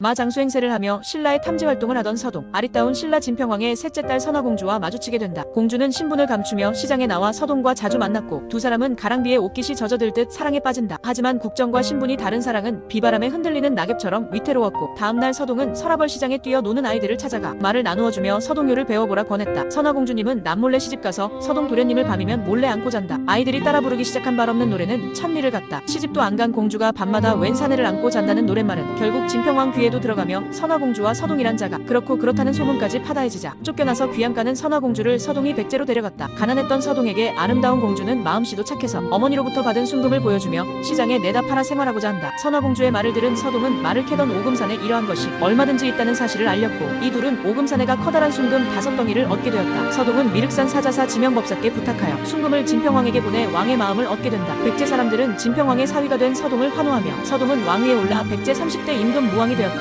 마장수 행세를 하며 신라의 탐지 활동을 하던 서동. 아리따운 신라 진평왕의 셋째 딸 선화공주와 마주치게 된다. 공주는 신분을 감추며 시장에 나와 서동과 자주 만났고 두 사람은 가랑비에 옷깃이 젖어들 듯 사랑에 빠진다. 하지만 국정과 신분이 다른 사랑은 비바람에 흔들리는 낙엽처럼 위태로웠고 다음날 서동은 서라벌 시장에 뛰어 노는 아이들을 찾아가 말을 나누어주며 서동요를 배워보라 권했다. 선화공주님은 남몰래 시집가서 서동 도련님을 밤이면 몰래 안고 잔다. 아이들이 따라 부르기 시작한 발 없는 노래는 천리를 갔다. 시집도 안 간 공주가 밤마다 웬 사내를 안고 잔다는 노랫말은 결국 진평왕 귀에도 들어가며 선화공주와 서동이란 자가 그렇고 그렇다는 소문까지 파다해지자 쫓겨나서 귀양가는 선화공주를 서동이 백제로 데려갔다. 가난했던 서동에게 아름다운 공주는 마음씨도 착해서 어머니로부터 받은 순금을 보여주며 시장에 내다 팔아 생활하고자 한다. 선화공주의 말을 들은 서동은 말을 캐던 오금산에 이러한 것이 얼마든지 있다는 사실을 알렸고 이 둘은 오금산에가 커다란 순금 다섯 덩이를 얻게 되었다. 서동은 미륵산 사자사 지명법사께 부탁하여 순금을 진평왕에게 보내 왕의 마음을 얻게 된다. 백제 사람들은 진평왕의 사위가 된 서동을 환호하며 서동은 왕위에 올라 백제 30대 임금 무왕이 되었다.